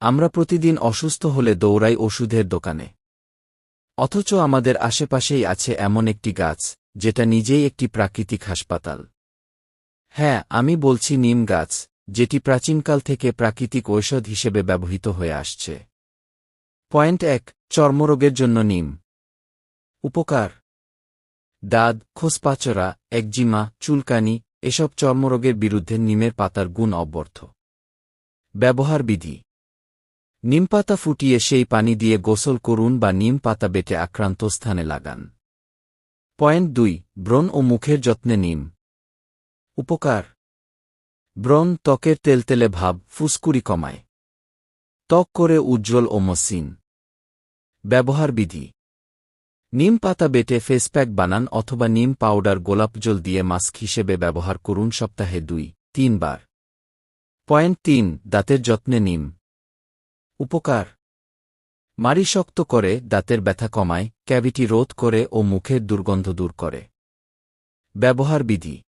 আমরা প্রতিদিন অসুস্থ হলে দৌড়াই ওষুধের দোকানে। অথচ আমাদের আশেপাশেই আছে এমন একটি গাছ, যেটা নিজেই একটি প্রাকৃতিক হাসপাতাল। হ্যাঁ আমি বলছি নিম গাছ, যেটি প্রাচীনকাল থেকে প্রাকৃতিক ঔষধ হিসেবে ব্যবহৃত হয়ে আসছে। পয়েন্ট এক, চর্মরোগের জন্য নিম। উপকার। দাঁত খোসপাচরা একজিমা, চুলকানি, এসব চর্মরোগের বিরুদ্ধে নিমের পাতার গুণ অব্যর্থ ব্যবহার বিধি। নিম পাতা ফুটিয়ে সেই পানি দিয়ে গোসল করুন বা নিম পাতা বেটে আক্রান্ত স্থানে লাগান। পয়েন্ট দুই, ব্রণ ও মুখের যত্নে নিম। উপকার। ব্রণ, ত্বকের তেলতেলে ভাব, ফুসকুড়ি কমায়। ত্বক করে উজ্জ্বল ও মসৃণ। ব্যবহার বিধি। নিম পাতা বেটে ফেসপ্যাক বানান অথবা নিম পাউডার গোলাপ জল দিয়ে মাস্ক হিসেবে ব্যবহার করুন সপ্তাহে দুই, তিনবার। পয়েন্ট তিন, দাঁতের যত্নে নিম। উপকার। মারি শক্ত করে দাঁতের ব্যথা কমায়, ক্যাভিটি রোধ করে ও মুখের দুর্গন্ধ দূর করে। ব্যবহার বিধি।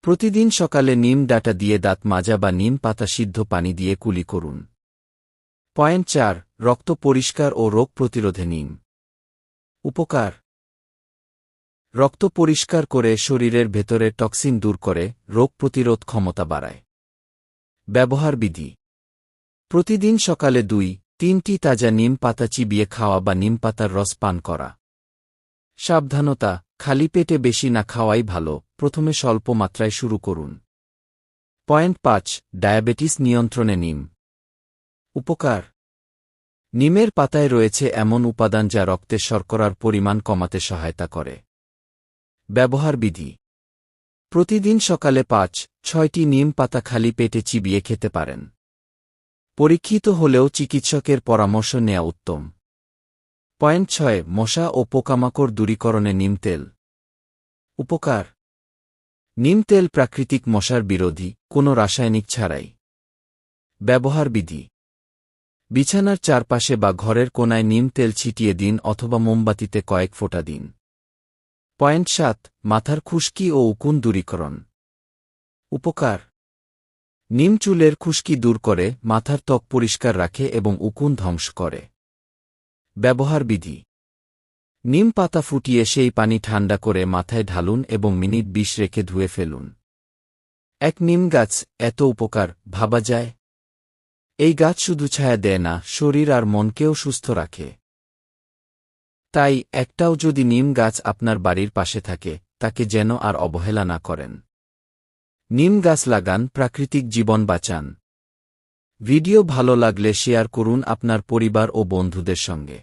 প্রতিদিন সকালে নিম ডাটা দিয়ে দাঁত মাজা বা নিম পাতা সিদ্ধ পানি দিয়ে কুলি করুন। পয়েন্ট চার, রক্ত পরিষ্কার ও রোগ প্রতিরোধে নিম। উপকার। রক্ত পরিষ্কার করে শরীরের ভেতরে টক্সিন দূর করে, রোগ প্রতিরোধ ক্ষমতা বাড়ায়। ব্যবহার বিধি। প্রতিদিন সকালে দুই, তিনটি তাজা নিম পাতা চিবিয়ে খাওয়া বা নিম পাতার রস পান করা। সাবধানতা, খালি পেটে বেশি না খাওয়াই ভালো, প্রথমে স্বল্প মাত্রায় শুরু করুন। পয়েন্ট পাঁচ, ডায়াবেটিস নিয়ন্ত্রণে নিম। উপকার। নিমের পাতায় রয়েছে এমন উপাদান যা রক্তে শর্করার পরিমাণ কমাতে সহায়তা করে। ব্যবহার বিধি। প্রতিদিন সকালে পাঁচ, ছয়টি নিম পাতা খালি পেটে চিবিয়ে খেতে পারেন। পরীক্ষিত হলেও চিকিৎসকের পরামর্শ নেওয়া উত্তম। পয়েন্ট ছয়, মশা ও পোকামাকড় দূরীকরণে নিম তেল। উপকার। নিম তেল প্রাকৃতিক মশার বিরোধী, কোনো রাসায়নিক ছাড়াই। ব্যবহার বিধি। বিছানার চারপাশে বা ঘরের কোনায় নিম তেল ছিটিয়ে দিন অথবা মোমবাতিতে কয়েক ফোঁটা দিন। পয়েন্ট সাত, মাথার খুশকি ও উকুন দূরীকরণ। উপকার। নিম চুলের খুশকি দূর করে, মাথার ত্বক পরিষ্কার রাখে এবং উকুন ধ্বংস করে। ব্যবহার বিধি। নিম পাতা ফুটিয়ে সেই পানি ঠান্ডা করে মাথায় ঢালুন এবং মিনিট বিশ রেখে ধুয়ে ফেলুন। এক নিম গাছ এত উপকার, ভাবা যায়? এই গাছ শুধু ছায়া দেয় না, শরীর আর মনকেও সুস্থ রাখে। তাই একটাও যদি নিম গাছ আপনার বাড়ির পাশে থাকে, তাকে যেন আর অবহেলা না করেন। নিম গাছ লাগান, প্রাকৃতিক জীবন বাঁচান। ভিডিও ভালো লাগলে শেয়ার করুন আপনার পরিবার ও বন্ধুদের সঙ্গে।